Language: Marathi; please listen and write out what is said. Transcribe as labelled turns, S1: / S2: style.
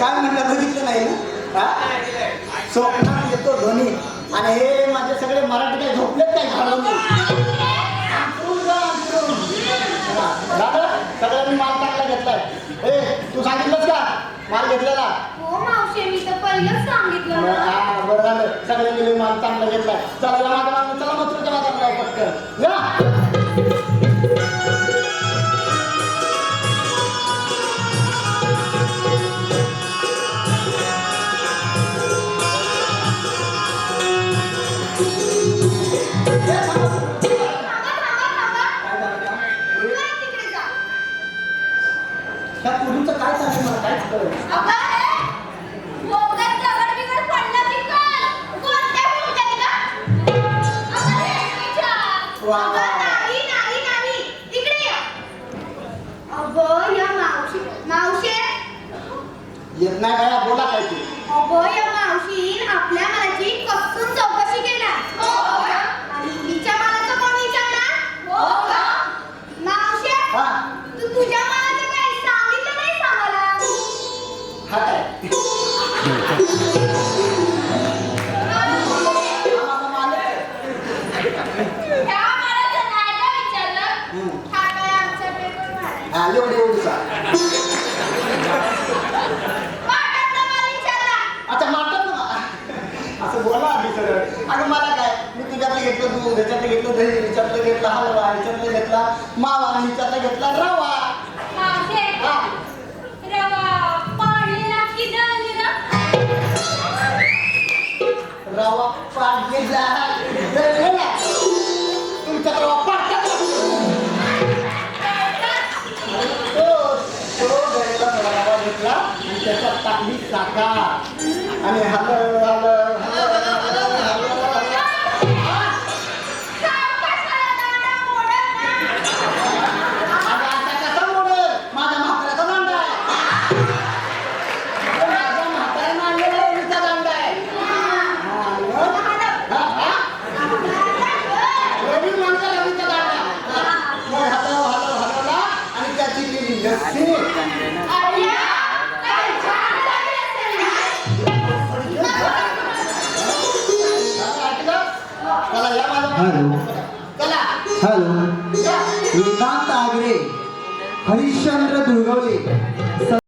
S1: काय म्हणलं बघितलं नाही ना? स्वप्नात येतो धोनी आणि हे माझे सगळे मराठी काय झोपलेत काय घालून दादा सगळ्यांनी माल चांगला घेतलाय. ए तू सांगितलंस का? माल घेतलेला?
S2: हो मावशी मी तर पहिलंच सांगितलं.
S1: हा बरं झालं. सगळे मिळून माल चांगला घेतलाय. चला मागं येत नाही बाया बोला काय ते.
S2: अगं या मावशी आपल्या मनाची कसून जाऊ तुझ्या सांगितलं आम्हाला
S1: हा काय हा
S2: का विचारलं. हा काय आमच्या पेपर
S1: हा एवढी एवढीचा
S2: विचारला.
S1: अच्छा मारतात ना असं बोला सरळ अगं मला तुझ्यातलं घेतलं दूध ह्याच्यातलं घेतलं दही ह्याच्यातलं घेतलं हलवा ह्याच्यातलं घेतला मावा आणि ह्याच्यातलं घेतला रवा
S2: मावशी
S1: हा.
S2: रवा पाडलेला की दळलेला
S1: रवा पाडलेला दळलेला. तुमच्यात रवा पाडतात का? तो तो दळलेला थोडा रवा घेतला आणि त्याच्यात टाकली साखर आणि हलव
S3: हॅलो.
S1: चला
S3: हॅलो
S1: या.
S3: नितांत आगरे हरिश्चंद्र दुर्गवले